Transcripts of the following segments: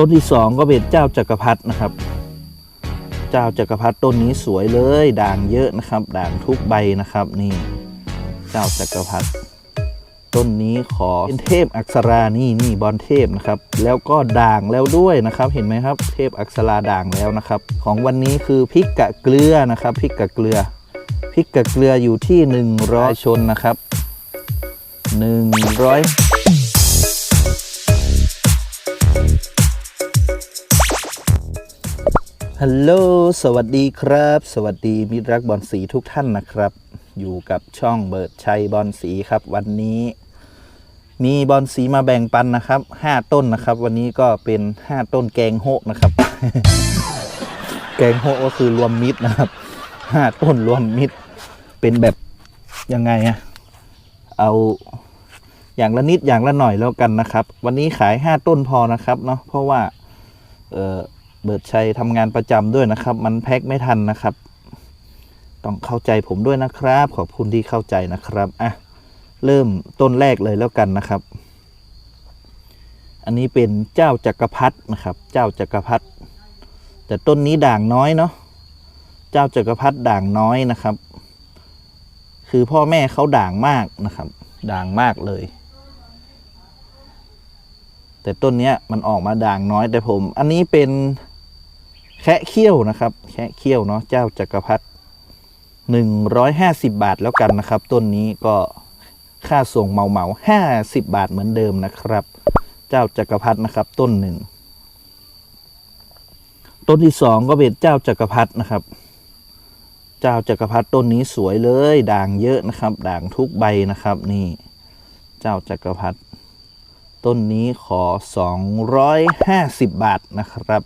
ต้นที่สองก็เป็นเจ้าจักรพรรดินะครับ เจ้าจักรพรรดิต้นนี้สวยเลย ด่างเยอะนะครับ ด่างทุกใบนะครับนี่ เจ้าจักรพรรดิต้นนี้ขอเป็นเทพอักษรานี่นี่บอลเทพนะครับ แล้วก็ด่างแล้วด้วยนะครับ เห็นไหมครับ เทพอักษราด่างแล้วนะครับ ของวันนี้คือพริกกะเกลือนะครับพริกกะเกลือพริกกะเกลืออยู่ที่100ชนนะครับ100 ฮัลโหล สวัสดีครับ สวัสดีมิตรรักบอลสีทุกท่านนะครับ อยู่กับช่องเบิร์ดชัยบอลสีครับ วันนี้ มีบอลสีมาแบ่งปันนะครับห้าต้นนะครับ วันนี้ก็เป็นห้าต้นแกงโฮะนะครับ แกงโฮะก็คือรวมมิตรนะครับห้าต้นรวมมิตร เป็นแบบยังไงอะเอาอย่างละนิดอย่างละหน่อยแล้วกันนะครับ วันนี้ขายห้าต้นพอนะครับเนาะเพราะว่าเออ เบิร์ดชัยทำงานประจำด้วยนะครับ มันแพ็คไม่ทันนะครับ ต้องเข้าใจผมด้วยนะครับ ขอบคุณที่เข้าใจนะครับอะเริ่มต้นแรกเลยแล้วกันนะครับ อันนี้เป็นเจ้าจักรพรรดินะครับ เจ้าจักรพรรดิแต่ต้นนี้ด่างน้อยเนาะเจ้าจักรพรรดิด่างน้อยนะครับ คือพ่อแม่เขาด่างมากนะครับ ด่างมากเลย แต่ต้นนี้มันออกมาด่างน้อยแต่ผม อันนี้เป็น แคะเขี้ยวนะครับ แคะเขี้ยวเนาะเจ้าจักรพรรดิหนึ่งร้อยห้าสิบบาทแล้วกันนะครับ ต้นนี้ก็ค่าส่งเมาเมาห้าสิบบาทเหมือนเดิมนะครับ เจ้าจักรพรรดินะครับ ต้นหนึ่งต้นที่สองก็เป็นเจ้าจักรพรรดินะครับ เจ้าจักรพรรดิต้นนี้สวยเลย ด่างเยอะนะครับ ด่างทุกใบนะครับ นี่ เจ้าจักรพรรดิต้นนี้ขอ250บาทนะครับ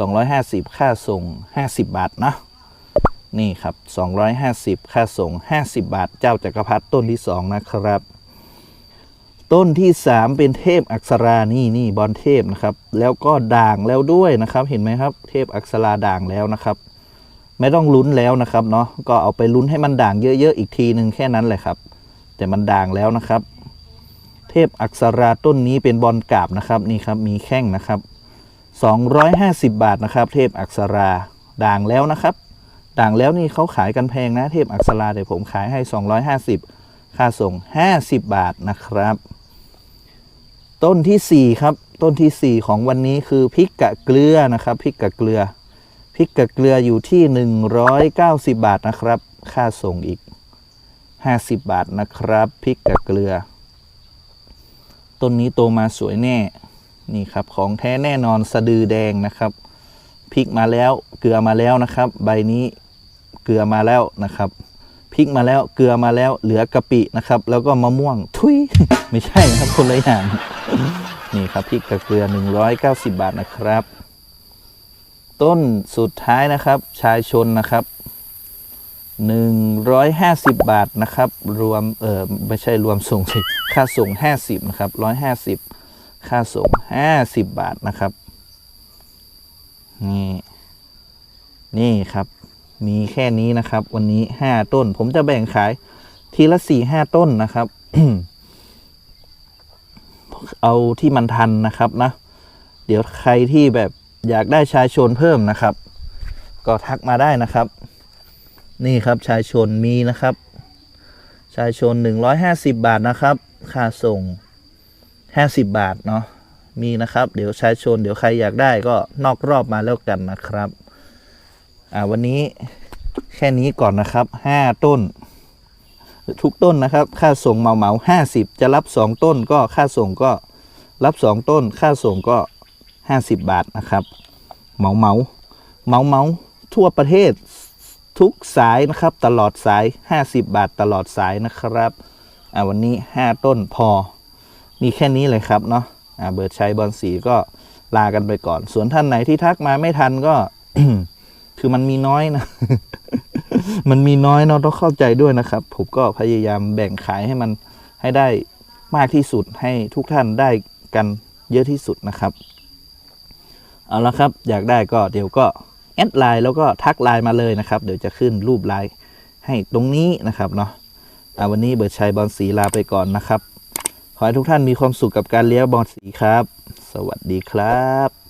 250 ค่าส่ง 50 บาทนะนี่ครับ 250 ค่าส่ง 50 บาท เจ้าจักรพรรดิต้นที่ 2 นะครับ ต้นที่ 3 เป็นเทพอักษรานี่นี่บอลเทพนะครับ แล้วก็ด่างแล้วด้วยนะครับ เห็นไหมครับ เทพอักษราด่างแล้วนะครับ ไม่ต้องลุ้นแล้วนะครับเนาะก็เอาไปลุ้นให้มันด่างเยอะๆอีกทีหนึ่งแค่นั้นแหละครับ แต่มันด่างแล้วนะครับ เทพอักษราต้นนี้เป็นบอลกาบนะครับนี่ครับมีแข้งนะครับ 250 บาทนะครับ เทพอักษราด่างแล้วนะครับ ด่างแล้วนี่เขาขายกันแพงนะเทพอักษราแต่ผมขายให้ 250 ค่าส่ง 50 บาทนะครับ ต้นทีสี่4 ครับ ต้นทีสี่ 4 ของวันนี้คือพริกกะเกลือนะครับพริกกะเกลือพริกกะเกลืออยู่ที่ 190 บาทนะครับ ค่าส่งอีก 50 บาทนะครับพริกกะเกลือ ต้นนี้โตมาสวยแน่ นี่ครับของแท้แน่นอนสะดือแดงนะครับพริกมาแล้วเกลือมาแล้วนะครับ ใบนี้เกลือมาแล้วนะครับพริกมาแล้วเกลือมาแล้วเหลือกะปินะครับ แล้วก็มะม่วงทุยไม่ใช่นะครับคนละอย่างนี่ครับพริกกับเกลือ 190 บาทนะครับ ต้นสุดท้ายนะครับ ชายชนนะครับ 150 บาทนะครับ รวมเออไม่ใช่รวมส่งสิค่าส่ง 50 นะครับ 150 ค่าส่ง50บาทนะครับ นี่ นี่ครับ มีแค่นี้นะครับ วันนี้5ต้น ผมจะแบ่งขายทีละ4 5ต้นนะครับ เอาที่มันทันนะครับนะ เดี๋ยวใครที่แบบอยากได้ชายชนเพิ่มนะครับ ก็ทักมาได้นะครับ นี่ครับชายชนมีนะครับ ชายชน 150 บาทนะครับ ค่าส่ง 50 บาทเนาะมีนะครับ เดี๋ยวชายชน เดี๋ยวใครอยากได้ก็นอกรอบมาแล้วกันนะครับ อ่าวันนี้แค่นี้ก่อนนะครับ 5 ต้น ทุกต้นนะครับ ค่าส่งเหมาเหมาห้าสิบจะรับ 2 ต้นก็ค่าส่งก็รับ 2 ต้น ค่าส่งก็ 50 บาทนะครับเหมาเหมาเหมาเหมาทั่วประเทศทุกสายนะครับ ตลอดสาย 50 บาทตลอดสายนะครับ อ่าวันนี้ 5 ต้นพอ มีแค่นี้เลยครับเนาะเบิร์ดชัยบอลสีก็ลากันไปก่อน ส่วนท่านไหนที่ทักมาไม่ทันก็ คือมันมีน้อยนะ มันมีน้อยเนาะต้องเข้าใจด้วยนะครับ ผมก็พยายามแบ่งขายให้มันให้ได้มากที่สุดให้ทุกท่านได้กันเยอะที่สุดนะครับ เอาละครับ อยากได้ก็เดี๋ยวก็แอดไลน์แล้วก็ทักไลน์มาเลยนะครับ เดี๋ยวจะขึ้นรูปไลน์ให้ตรงนี้นะครับเนาะอ่าวันนี้เบิร์ดชัยบอลสีลาไปก่อนนะครับ ขอให้ทุกท่านมีความสุขกับการเลี้ยงบอลสีครับ สวัสดีครับ